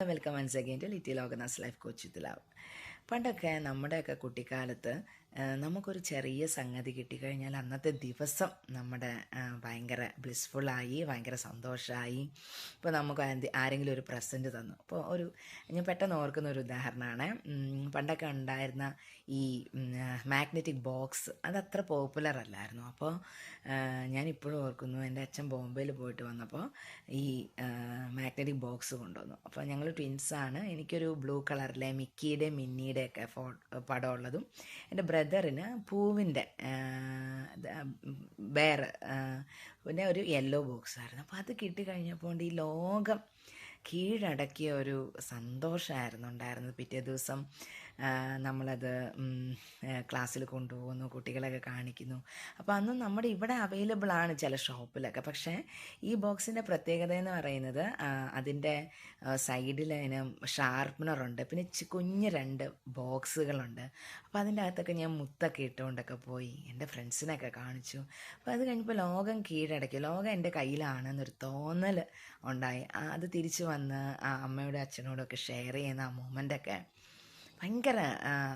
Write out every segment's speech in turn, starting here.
Welcome once again to little organise life coach ഇതിലാവും പണ്ടൊക്കെ നമ്മുടെയൊക്കെ കുട്ടിക്കാലത്ത് നമുക്കൊരു ചെറിയ സംഗതി കിട്ടിക്കഴിഞ്ഞാൽ അന്നത്തെ ദിവസം നമ്മുടെ ഭയങ്കര ബ്ലിസ്ഫുള്ളായി ഭയങ്കര സന്തോഷമായി ഇപ്പോൾ നമുക്ക് ആരെങ്കിലും ഒരു പ്രസന്റ് തന്നു. അപ്പോൾ ഒരു ഞാൻ പെട്ടെന്ന് ഓർക്കുന്ന ഒരു ഉദാഹരണമാണ്. പണ്ടൊക്കെ ഉണ്ടായിരുന്ന ഈ മാഗ്നറ്റിക് ബോക്സ് അത് അത്ര പോപ്പുലർ അല്ലായിരുന്നു. അപ്പോൾ ഞാനിപ്പോഴും ഓർക്കുന്നു എന്റെ അച്ഛൻ ബോംബെയിൽ പോയിട്ട് വന്നപ്പോൾ ഈ മാഗ്നറ്റിക് ബോക്സ് കൊണ്ടുവന്നു. അപ്പോൾ ഞങ്ങൾ ട്വിൻസാണ് എനിക്കൊരു ബ്ലൂ കളറിലെ മിക്കിയുടെ മിന്നിയുടെ ഒക്കെ ഫോ പടമുള്ളതും എന്റെ ബ്രദറിന് പൂവിന്റെ ബെയർ പിന്നെ ഒരു യെല്ലോ ബോക്സ് ആയിരുന്നു. അപ്പോൾ അത് കിട്ടിക്കഴിഞ്ഞപ്പോൾ ഈ ലോകം കീഴടക്കിയ ഒരു സന്തോഷമായിരുന്നു ഉണ്ടായിരുന്നത് പിറ്റേ ദിവസം. നമ്മളത് ക്ലാസ്സിൽ കൊണ്ടുപോകുന്നു കുട്ടികളൊക്കെ കാണിക്കുന്നു. അപ്പോൾ അന്നും നമ്മുടെ ഇവിടെ അവൈലബിൾ ആണ് ചില ഷോപ്പിലൊക്കെ പക്ഷേ ഈ ബോക്സിന്റെ പ്രത്യേകത എന്ന് പറയുന്നത് അതിന്റെ സൈഡിൽ അതിന് ഷാർപ്പനറുണ്ട് പിന്നെ കുഞ്ഞ് രണ്ട് ബോക്സുകളുണ്ട് അപ്പോൾ അതിന്റെ അകത്തൊക്കെ ഞാൻ മുത്തൊക്കെ ഇട്ടുകൊണ്ടൊക്കെ പോയി എന്റെ ഫ്രണ്ട്സിനൊക്കെ കാണിച്ചു. അപ്പോൾ അത് കഴിഞ്ഞപ്പോൾ ലോകം കീഴടക്കി. ലോകം എന്റെ കയ്യിലാണെന്നൊരു തോന്നൽ ഉണ്ടായി. അത് തിരിച്ചു വന്ന് ആ അമ്മയോടും അച്ഛനോടും ഒക്കെ ഷെയർ ചെയ്യുന്ന ആ മൊമെന്റൊക്കെ ഭയങ്കര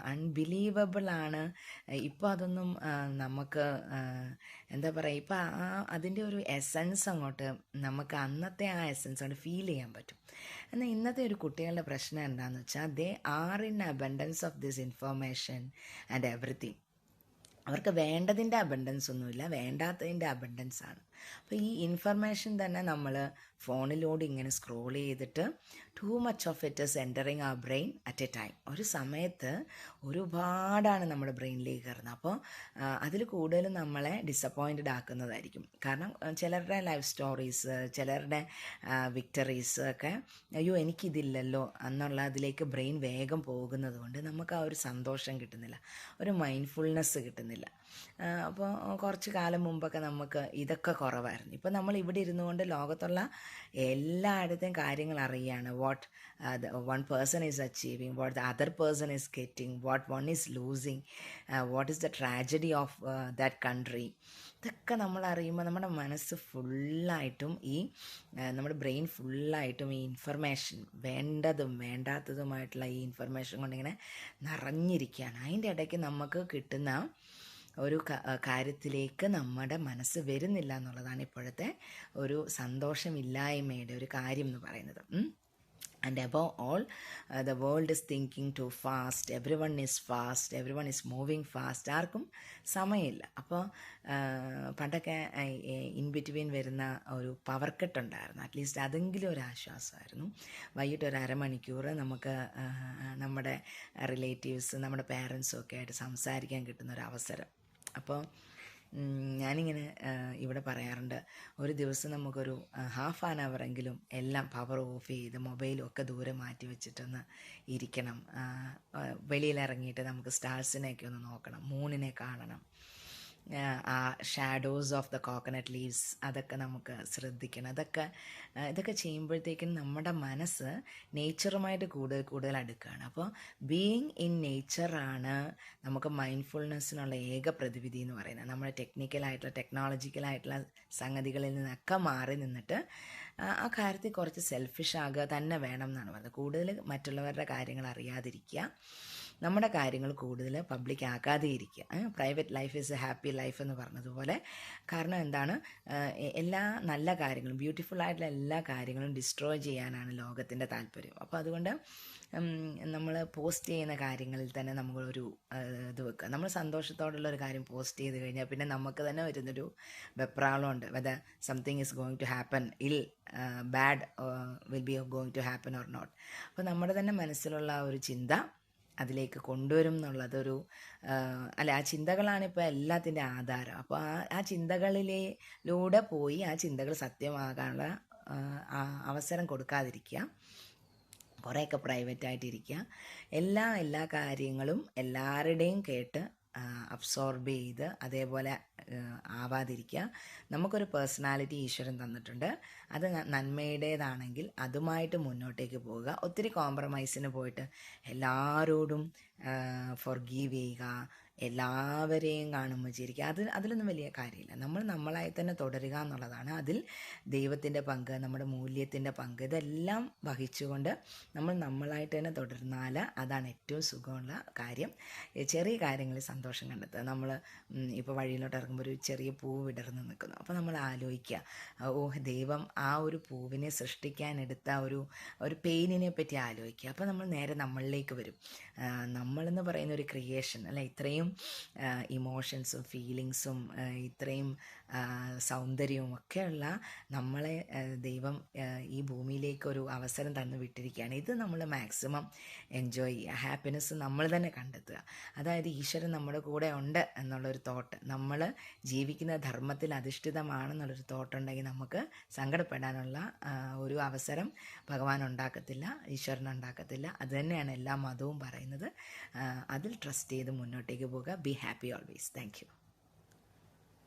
അൺബിലീവബിളാണ് ഇപ്പോൾ അതൊന്നും നമുക്ക് എന്താ പറയുക ഇപ്പോൾ ആ അതിന്റെ ഒരു എസൻസ് അങ്ങോട്ട് നമുക്ക് അന്നത്തെ ആ എസൻസ് അങ്ങോട്ട് ഫീൽ ചെയ്യാൻ പറ്റും. എന്നാൽ ഇന്നത്തെ ഒരു കുട്ടികളുടെ പ്രശ്നം എന്താണെന്ന് വെച്ചാൽ they are in abundance of this information and everything അവർക്ക് വേണ്ടതിന്റെ അബണ്ടൻസ് ഒന്നുമില്ല വേണ്ടാത്തതിന്റെ അബണ്ടൻസ് ആണ്. അപ്പോൾ ഈ ഇൻഫർമേഷൻ തന്നെ നമ്മൾ ഫോണിലൂടെ ഇങ്ങനെ സ്ക്രോൾ ചെയ്തിട്ട് too much of it is entering ആ ബ്രെയിൻ അറ്റ് എ ടൈം ഒരു സമയത്ത് ഒരുപാടാണ് നമ്മുടെ ബ്രെയിനിലേക്ക് കയറുന്നത് അപ്പോൾ അതിൽ കൂടുതലും നമ്മളെ ഡിസപ്പോയിന്റഡ് ആക്കുന്നതായിരിക്കും. കാരണം ചിലരുടെ ലൈഫ് സ്റ്റോറീസ് ചിലരുടെ വിക്ടറീസ് ഒക്കെ അയ്യോ എനിക്കിതില്ലല്ലോ എന്നുള്ള അതിലേക്ക് ബ്രെയിൻ വേഗം പോകുന്നത് കൊണ്ട് നമുക്ക് ആ ഒരു സന്തോഷം കിട്ടുന്നില്ല. ഒരു മൈൻഡ്ഫുൾനെസ് കിട്ടുന്നില്ല. അപ്പോൾ കുറച്ച് കാലം മുമ്പൊക്കെ നമുക്ക് ഇതൊക്കെ കുറവായിരുന്നു. ഇപ്പോൾ നമ്മൾ ഇവിടെ ഇരുന്നു കൊണ്ട് ലോകത്തുള്ള എല്ലായിടത്തെയും കാര്യങ്ങൾ അറിയുകയാണ് what one person is achieving what the other person is getting what one is losing what is the tragedy of that country ഇതൊക്കെ നമ്മൾ അറിയുമ്പോൾ നമ്മുടെ മനസ്സ് ഫുള്ളായിട്ടും ഈ ആ, നമ്മുടെ ബ്രെയിൻ ഫുള്ളായിട്ടും ഈ ഇൻഫർമേഷൻ വേണ്ടതും വേണ്ടാത്തതുമായിട്ടുള്ള ഈ ഇൻഫർമേഷൻ കൊണ്ടിങ്ങനെ നിറഞ്ഞിരിക്കുകയാണ്. അതിന്റെ ഇടയ്ക്ക് നമുക്ക് കിട്ടുന്ന ഒരു ആ, കാര്യത്തിലേക്ക് നമ്മുടെ മനസ്സ് വരുന്നില്ല എന്നുള്ളതാണ് ഇപ്പോഴത്തെ ഒരു സന്തോഷമില്ലായ്മയുടെ ഒരു കാര്യം എന്ന് പറയുന്നത്. Above all the world is thinking too fast every one is fast every one is moving fast ആർക്കും സമയമില്ല. അപ്പോൾ പണ്ടൊക്കെ ഇൻ ബിറ്റ്വീൻ വരുന്ന ഒരു പവർ കട്ട് ഉണ്ടായിരുന്നു. അറ്റ്ലീസ്റ്റ് അതെങ്കിലും ഒരു ആശ്വാസമായിരുന്നു. വൈകിട്ട് ഒരു അരമണിക്കൂർ നമുക്ക് നമ്മുടെ റിലേറ്റീവ്സ് നമ്മുടെ പേരൻസും ഒക്കെ ആയിട്ട് സംസാരിക്കാൻ കിട്ടുന്ന ഒരു അവസരം. അപ്പോൾ ഞാനിങ്ങനെ ഇവിടെ പറയാറുണ്ട്. ഒരു ദിവസം നമുക്കൊരു ഹാഫ് ആൻ അവറെങ്കിലും എല്ലാം പവർ ഓഫ് ചെയ്ത് മൊബൈലും ഒക്കെ ദൂരെ മാറ്റി വെച്ചിട്ടൊന്ന് ഇരിക്കണം. വെളിയിലിറങ്ങിയിട്ട് നമുക്ക് സ്റ്റാർസിനെയൊക്കെ ഒന്ന് നോക്കണം. മൂണിനെ കാണണം. ആ, shadows of the coconut leaves അതൊക്കെ നമുക്ക് ശ്രദ്ധിക്കണം. അതൊക്കെ ഇതൊക്കെ ചെയ്യുമ്പോഴത്തേക്കും നമ്മുടെ മനസ്സ് നേച്ചറുമായിട്ട് കൂടുതൽ കൂടുതൽ അടുക്കുകയാണ്. അപ്പോൾ ബീയിങ് ഇൻ നേച്ചറാണ് നമുക്ക് മൈൻഡ്ഫുൾനെസ്സിനുള്ള ഏക പ്രതിവിധി എന്ന് പറയുന്നത്. നമ്മുടെ ടെക്നിക്കലായിട്ടുള്ള ടെക്നോളജിക്കലായിട്ടുള്ള സംഗതികളിൽ നിന്നൊക്കെ മാറി നിന്നിട്ട് ആ കാര്യത്തിൽ കുറച്ച് സെൽഫിഷ് ആകുക തന്നെ വേണം എന്നാണ് പറയുന്നത് കൂടുതൽ മറ്റുള്ളവരുടെ കാര്യങ്ങൾ അറിയാതിരിക്കുക. നമ്മുടെ കാര്യങ്ങൾ കൂടുതൽ പബ്ലിക് ആക്കാതെ ഇരിക്കുക private life is a happy life എന്ന് പറഞ്ഞതുപോലെ. കാരണം എന്താണ്? എല്ലാ നല്ല കാര്യങ്ങളും ബ്യൂട്ടിഫുൾ ആയിട്ടുള്ള എല്ലാ കാര്യങ്ങളും ഡിസ്ട്രോയ് ചെയ്യാനാണ് ലോകത്തിന്റെ താല്പര്യം. അപ്പോൾ അതുകൊണ്ട് നമ്മൾ പോസ്റ്റ് ചെയ്യുന്ന കാര്യങ്ങളിൽ തന്നെ നമ്മളൊരു ഇത് വെക്കുക. നമ്മൾ സന്തോഷത്തോടുള്ള ഒരു കാര്യം പോസ്റ്റ് ചെയ്ത് കഴിഞ്ഞാൽ പിന്നെ നമുക്ക് തന്നെ വരുന്നൊരു വെപ്രാളമുണ്ട്. Whether something is going to happen ill bad will be going to happen or not അപ്പോൾ നമ്മുടെ തന്നെ മനസ്സിലുള്ള ഒരു ചിന്ത അതിലേക്ക് കൊണ്ടുവരും എന്നുള്ളതൊരു അല്ല ആ ചിന്തകളാണ് ഇപ്പോൾ എല്ലാത്തിന്റെ ആധാരം. അപ്പോൾ ആ ആ ചിന്തകളിലൂടെ പോയി ആ ചിന്തകൾ സത്യമാകാനുള്ള അവസരം കൊടുക്കാതിരിക്കുക. കുറേയൊക്കെ പ്രൈവറ്റായിട്ടിരിക്കുക. എല്ലാ എല്ലാ കാര്യങ്ങളും എല്ലാവരുടെയും കേട്ട് അബ്സോർബ് ചെയ്ത് അതേപോലെ ആവാതിരിക്കുക. നമുക്കൊരു പേഴ്സണാലിറ്റി ഈശ്വരൻ തന്നിട്ടുണ്ട്. അത് നന്മയുടേതാണെങ്കിൽ അതുമായിട്ട് മുന്നോട്ടേക്ക് പോവുക. ഒത്തിരി കോംപ്രമൈസിന് പോയിട്ട് എല്ലാവരോടും ഫോർഗീവ് ചെയ്യുക. എല്ലാവരെയും കാണുമ്പോൾ ചിരിക്കുക. അത് അതിലൊന്നും വലിയ കാര്യമില്ല. നമ്മൾ നമ്മളായി തന്നെ തുടരുക എന്നുള്ളതാണ്. അതിൽ ദൈവത്തിന്റെ പങ്ക് നമ്മുടെ മൂല്യത്തിന്റെ പങ്ക് ഇതെല്ലാം വഹിച്ചുകൊണ്ട് നമ്മൾ നമ്മളായിട്ട് തന്നെ തുടർന്നാൽ അതാണ് ഏറ്റവും സുഖമുള്ള കാര്യം. ചെറിയ കാര്യങ്ങളിൽ സന്തോഷം കണ്ടെത്തുക. നമ്മൾ ഇപ്പോൾ വഴിയിലോട്ട് ഇറങ്ങുമ്പോൾ ഒരു ചെറിയ പൂ വിടർന്ന് നിൽക്കുന്നു. അപ്പോൾ നമ്മൾ ആലോചിക്കുക. ഓ ദൈവം ആ ഒരു പൂവിനെ സൃഷ്ടിക്കാനെടുത്ത ഒരു ഒരു പെയിനിനെ പറ്റി ആലോചിക്കുക. അപ്പോൾ നമ്മൾ നേരെ നമ്മളിലേക്ക് വരും. നമ്മളെന്ന് പറയുന്ന ഒരു ക്രിയേഷൻ അല്ലെ? ഇത്രയും ഇമോഷൻസും ഫീലിങ്സും ഇത്രയും സൗന്ദര്യവും ഒക്കെയുള്ള നമ്മളെ ദൈവം ഈ ഭൂമിയിലേക്ക് ഒരു അവസരം തന്നു വിട്ടിരിക്കുകയാണ്. ഇത് നമ്മൾ മാക്സിമം എൻജോയ് ചെയ്യുക ഹാപ്പിനെസ് നമ്മൾ തന്നെ കണ്ടെത്തുക. അതായത് ഈശ്വരൻ നമ്മുടെ കൂടെ ഉണ്ട് എന്നുള്ളൊരു തോട്ട് നമ്മൾ ജീവിക്കുന്ന ധർമ്മത്തിൽ അധിഷ്ഠിതമാണെന്നുള്ളൊരു തോട്ടുണ്ടെങ്കിൽ നമുക്ക് സങ്കടപ്പെടാനുള്ള ഒരു അവസരം ഭഗവാൻ ഉണ്ടാക്കത്തില്ല ഈശ്വരൻ ഉണ്ടാക്കത്തില്ല. അതുതന്നെയാണ് എല്ലാ മതവും പറയുന്നത്. അതിൽ ട്രസ്റ്റ് ചെയ്ത് മുന്നോട്ടേക്ക് പോവുക be happy always thank you